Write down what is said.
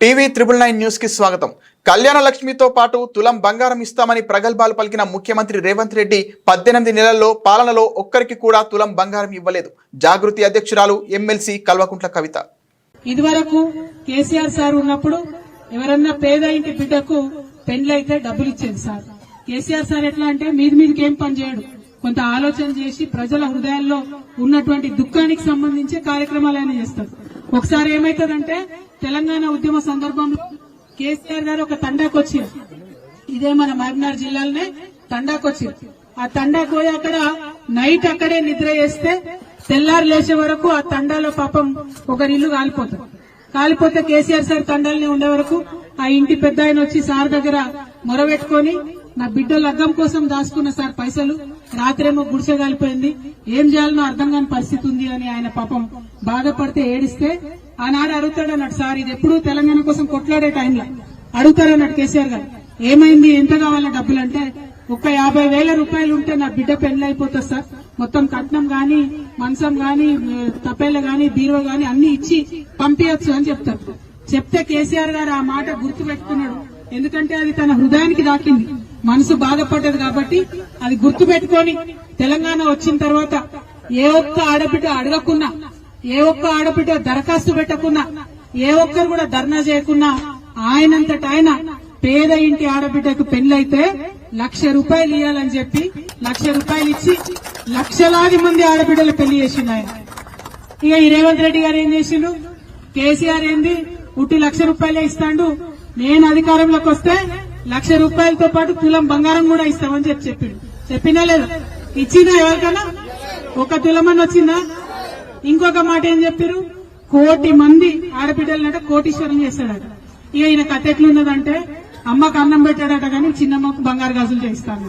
TV triple nine న్యూస్కి స్వాగతం. కళ్యాణ లక్ష్మితో పాటు తులం బంగారం ఇస్తామని ప్రగల్భాలు పలికిన ముఖ్యమంత్రి రేవంత్ రెడ్డి పద్దెనిమిది నెలల్లో పాలనలో ఒక్కరికి కూడా తులం బంగారం ఇవ్వలేదు. జాగృతి అధ్యక్షురాలు ఎమ్మెల్సీ కల్వకుంట్ల కవిత. ఇదివరకు కేసీఆర్ సార్ ఉన్నప్పుడు ఎవరన్నా పేద ఇంటి బిడ్డకు పెండ్లైతే డబ్బులు ఇచ్చేది సార్. కేసీఆర్ సార్ ఎట్లా అంటే మీది మీదకి ఏం పని చేయడు. కొంత ఆలోచన చేసి ప్రజల హృదయాల్లో ఉన్నటువంటి దుఃఖానికి సంబంధించి కార్యక్రమాలు ఆయన చేస్తారు ఒకసారి ఏమైతుందంటే తెలంగాణ ఉద్యమ సందర్భంలో కేసీఆర్ గారు ఒక తండాకు వచ్చింది ఇదే మన మహబూబ్నగర్ జిల్లాలోనే తండాకు వచ్చింది ఆ తండాకు పోయి అక్కడ నైట్ అక్కడే నిద్ర చేస్తే తెల్లారు లేచే వరకు ఆ తండాలో పాపం ఒకరి ఇల్లు కాలిపోతుంది. కాలిపోతే కేసీఆర్ సార్ తండాలనే ఉండే వరకు ఆ ఇంటి పెద్ద ఆయన వచ్చి సార్ దగ్గర మొరబెట్టుకొని నా బిడ్డ లగ్గం కోసం దాచుకున్న సార్ పైసలు రాత్రేమో గుడిసె కాలిపోయింది. ఏం చేయాలనో అర్థం కాని పరిస్థితి ఉంది అని ఆయన పాపం బాధపడితే ఏడిస్తే ఆనాడు అడుగుతాడు అన్నాడు సార్ ఇది ఎప్పుడు తెలంగాణ కోసం కొట్లాడే టైంలో. అడుగుతారన్నాడు కేసీఆర్ గారు ఏమైంది? ఎంత కావాలా డబ్బులు అంటే ఒక యాభై వేల రూపాయలు ఉంటే నా బిడ్డ పెళ్ళి అయిపోతుంది సార్. మొత్తం కట్నం గాని మంచం గాని తపేళ్ళ గాని బీరువా గాని అన్ని ఇచ్చి పంపించచ్చు అని చెప్తారు. చెప్తే కేసీఆర్ గారు ఆ మాట గుర్తు పెట్టుకున్నాడు ఎందుకంటే అది తన హృదయానికి దాకింది. మనసు బాధపడ్డది కాబట్టి అది గుర్తు పెట్టుకొని తెలంగాణ వచ్చిన తర్వాత ఏ ఒక్క ఆడబిడ్డ అడగకున్నా ఏ ఒక్క ఆడబిడ్డ దరఖాస్తు పెట్టకున్నా ఏ ఒక్కరు కూడా ధర్నా చేయకున్నా ఆయనంతట ఆయన పేద ఇంటి ఆడబిడ్డకు పెళ్ళైతే లక్ష రూపాయలు ఇవ్వాలని చెప్పి లక్ష రూపాయలు ఇచ్చి లక్షలాది మంది ఆడబిడ్డలు పెళ్ళి చేసిండు ఆయన. ఇక ఈ రేవంత్ రెడ్డి గారు ఏం చేసిండు? కేసీఆర్ ఏంది? ఉట్టి లక్ష రూపాయలే ఇస్తాడు. నేను అధికారంలోకి వస్తే లక్ష రూపాయలతో పాటు తులం బంగారం కూడా ఇస్తామని చెప్పి చెప్పిండు. చెప్పినా లేదా? ఇచ్చినా ఎవరికైనా ఒక తులమని వచ్చిందా? ఇంకొక మాట ఏం చెప్పారు? కోటి మంది ఆడబిడ్డలనట కోటీశ్వరం చేస్తాడట. ఇక ఈయన కథ ఎట్లున్నదంటే అమ్మకు అన్నం పెట్టాడట కానీ చిన్నమ్మకు బంగారు గాజులు చేయిస్తాను